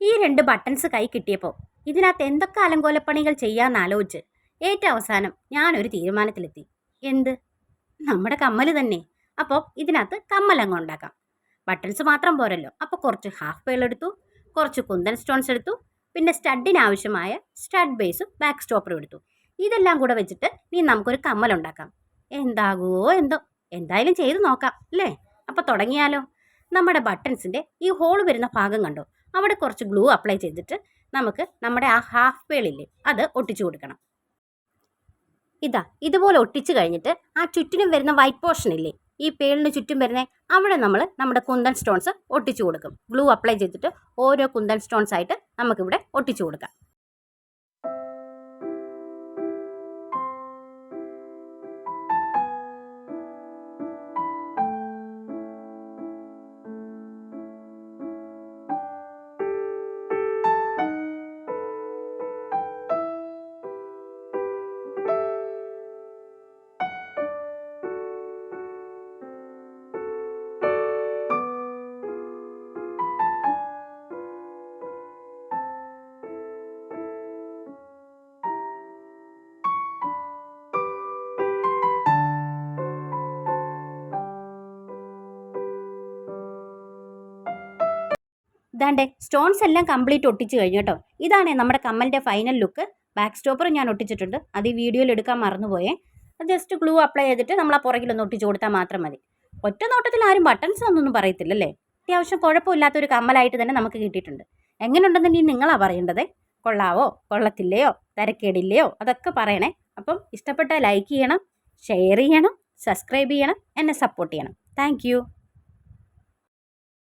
ഈ രണ്ട് ബട്ടൺസ് കൈ കിട്ടിയപ്പോൾ ഇതിനകത്ത് എന്തൊക്കെ അലങ്കോലപ്പണികൾ ചെയ്യാമെന്ന് ആലോചിച്ച് ഏറ്റവും അവസാനം ഞാനൊരു തീരുമാനത്തിലെത്തി. എന്ത്? നമ്മുടെ കമ്മൽ തന്നെ. അപ്പോൾ ഇതിനകത്ത് കമ്മലങ്ങ് ഉണ്ടാക്കാം. ബട്ടൺസ് മാത്രം പോരല്ലോ. അപ്പോൾ കുറച്ച് ഹാഫ് പേൾ എടുത്തു കുറച്ച് കുന്തൻ സ്റ്റോൺസ് എടുത്തു പിന്നെ സ്റ്റഡിന് ആവശ്യമായ സ്റ്റഡ് ബേസും ബാക്ക് സ്റ്റോപ്പറും എടുത്തു. ഇതെല്ലാം കൂടെ വെച്ചിട്ട് ഇനി നമുക്കൊരു കമ്മൽ ഉണ്ടാക്കാം. എന്താകുമോ എന്തോ. എന്തായാലും ചെയ്ത് നോക്കാം അല്ലേ? അപ്പോൾ തുടങ്ങിയാലോ? നമ്മുടെ ബട്ടൺസിന്റെ ഈ ഹോൾ വരുന്ന ഭാഗം കണ്ടോ? അവിടെ കുറച്ച് ഗ്ലൂ അപ്ലൈ ചെയ്തിട്ട് നമുക്ക് നമ്മുടെ ആ ഹാഫ് പേളില്ലേ അത് ഒട്ടിച്ചു കൊടുക്കണം. ഇതാ ഇതുപോലെ ഒട്ടിച്ചു കഴിഞ്ഞിട്ട് ആ ചുറ്റിനും വരുന്ന വൈറ്റ് പോർഷൻ ഇല്ലേ ഈ പേളിന് ചുറ്റും വരുന്ന അവിടെ നമ്മൾ നമ്മുടെ കുന്തൻ സ്റ്റോൺസ് ഒട്ടിച്ചു കൊടുക്കും. ഗ്ലൂ അപ്ലൈ ചെയ്തിട്ട് ഓരോ കുന്തൻ സ്റ്റോൺസ് ആയിട്ട് നമുക്കിവിടെ ഒട്ടിച്ചു കൊടുക്കാം. ഇതാണ്ടേ സ്റ്റോൺസ് എല്ലാം കംപ്ലീറ്റ് ഒട്ടിച്ച് കഴിഞ്ഞു കേട്ടോ. ഇതാണ് നമ്മുടെ കമ്മലിന്റെ ഫൈനൽ ലുക്ക് ബാക്ക് സ്റ്റോപ്പർ ഞാൻ ഒട്ടിച്ചിട്ടുണ്ട്. അത് ഈ വീഡിയോയിൽ എടുക്കാൻ മറന്നുപോയേ. അത് ജസ്റ്റ് ഗ്ലൂ അപ്ലൈ ചെയ്തിട്ട് നമ്മൾ ആ പുറകിലൊന്ന് ഒട്ടിച്ച് കൊടുത്താൽ മാത്രം മതി. ഒറ്റ നോട്ടത്തിൽ ആരും ബട്ടൺസ് ഒന്നും പറയത്തില്ലല്ലേ? അത്യാവശ്യം കുഴപ്പമില്ലാത്ത ഒരു കമ്മലായിട്ട് തന്നെ നമുക്ക് കിട്ടിയിട്ടുണ്ട്. എങ്ങനെയുണ്ടെന്ന് ഇനി നിങ്ങളാണ് പറയേണ്ടത്? കൊള്ളാവോ? കൊള്ളത്തില്ലയോ? തിരക്കേടില്ലയോ? അതൊക്കെ പറയണേ. അപ്പം ഇഷ്ടപ്പെട്ട ലൈക്ക് ചെയ്യണം ഷെയർ ചെയ്യണം സബ്സ്ക്രൈബ് ചെയ്യണം എന്നെ സപ്പോർട്ട് ചെയ്യണം. താങ്ക്